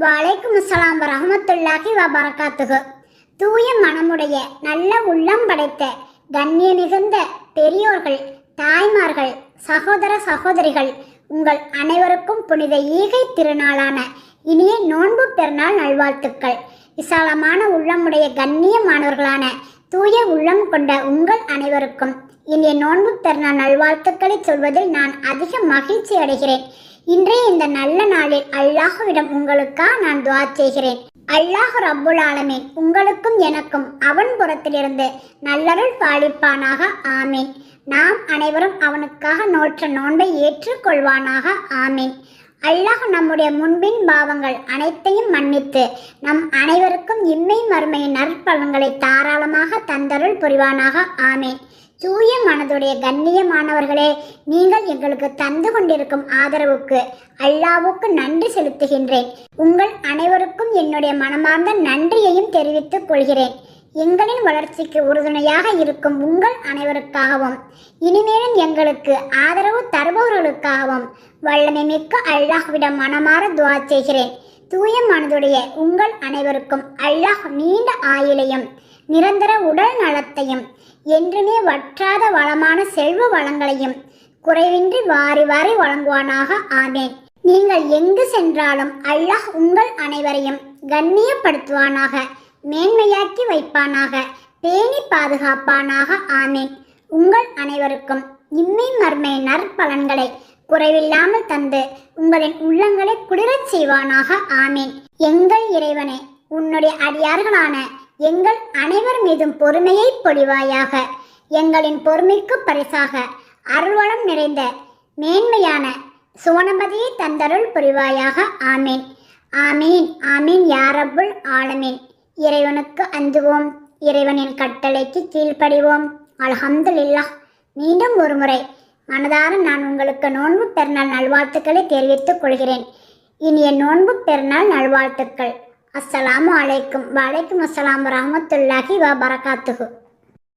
வலைக்கும் அஸ்ஸலாம் வரஹமத்துல்லாஹி வ தூய மனமுடைய நல்ல உள்ளம் படைத்த கண்ணிய மிகுந்த பெரியோர்கள் தாய்மார்கள் சகோதர சகோதரிகள் உங்கள் அனைவருக்கும் புனித ஈகை திருநாளான இனிய நோன்பு பெருநாள் நல்வாழ்த்துக்கள் விசாலமான உள்ளமுடைய கண்ணியமானவர்களான தூய உள்ளம் கொண்ட உங்கள் அனைவருக்கும் இனிய நோன்பு பெருநாள் நல்வாழ்த்துக்களை சொல்வதில் நான் அதிக மகிழ்ச்சி அடைகிறேன் இன்றைய இந்த நல்ல நாளில் அல்லாஹுவிடம் உங்களுக்காக நான் துவா செய்கிறேன். அல்லாஹ் ரப்புல் ஆலமே உங்களுக்கும் எனக்கும் அவன் புறத்திலிருந்து நல்லருள் பாலிப்பானாக ஆமேன். நாம் அனைவரும் அவனுக்காக நோற்ற நோன்பை ஏற்றுக்கொள்வானாக ஆமேன். அல்லாஹ் நம்முடைய முன்பின் பாவங்கள் அனைத்தையும் மன்னித்து நம் அனைவருக்கும் இம்மை மறுமையின் நற்பலன்களை தாராளமாக தந்தருள் புரிவானாக ஆமேன். தூய மனதுடைய கண்ணியமானவர்களே நீங்கள் எங்களுக்கு தந்து கொண்டிருக்கும் ஆதரவுக்கு அல்லாவுக்கு நன்றி செலுத்துகின்றேன். உங்கள் அனைவருக்கும் என்னுடைய மனமார்ந்த நன்றியையும் தெரிவித்துக் கொள்கிறேன். எங்களின் வளர்ச்சிக்கு உறுதுணையாக இருக்கும் உங்கள் அனைவருக்காகவும் இனிமேலும் எங்களுக்கு ஆதரவு தருபவர்களுக்காகவும் வல்லமை மிக்க அல்லாஹ்விடம் மனமாற துவா செய்கிறேன். தூய மனதுடைய உங்கள் அனைவருக்கும் அல்லாஹ் நீண்ட ஆயிலையும் நிரந்தர உடல் நலத்தையும் என்றுமே வற்றாத வளமான செல்வ வளங்களையும் குறைவின்றி வாரி வாரி வழங்குவானாக ஆனேன் நீங்கள் எங்கு சென்றாலும் அல்லாஹ் உங்கள் அனைவரையும் கண்ணியப்படுத்துவானாக மேன்மையாக்கி வைப்பானாக பேணி பாதுகாப்பானாக ஆமேன். உங்கள் அனைவருக்கும் இம்மை மர்மை நற்பலன்களை குறைவில்லாமல் தந்து உங்களின் உள்ளங்களை குளிரச் செய்வானாக ஆமேன். எங்கள் இறைவனே உன்னுடைய அடியார்களான எங்கள் அனைவர் மீதும் பொறுமையை பொழிவாயாக. எங்களின் பொறுமைக்கு பரிசாக அருள்வளம் நிறைந்த மேன்மையான சுவனபதியை தந்தருள் புரிவாயாக. ஆமீன். ஆமீன். ஆமீன். யாரப்புள் ஆலமீன். இறைவனுக்கு அஞ்சுவோம். இறைவனின் கட்டளைக்கு கீழ்ப்படிவோம். அல்ஹம்துலில்லாஹ். மீண்டும் ஒரு முறை மனதார நான் உங்களுக்கு நோன்பு பெருநாள் நல்வாழ்த்துக்களை தெரிவித்துக் கொள்கிறேன். இனிய நோன்பு பெருநாள் நல்வாழ்த்துக்கள். அஸ்ஸலாமு அலைக்கும். வலைக்கும் அஸ்ஸலாம் வரஹமத்துல்லாஹி வ பரகாத்துஹு.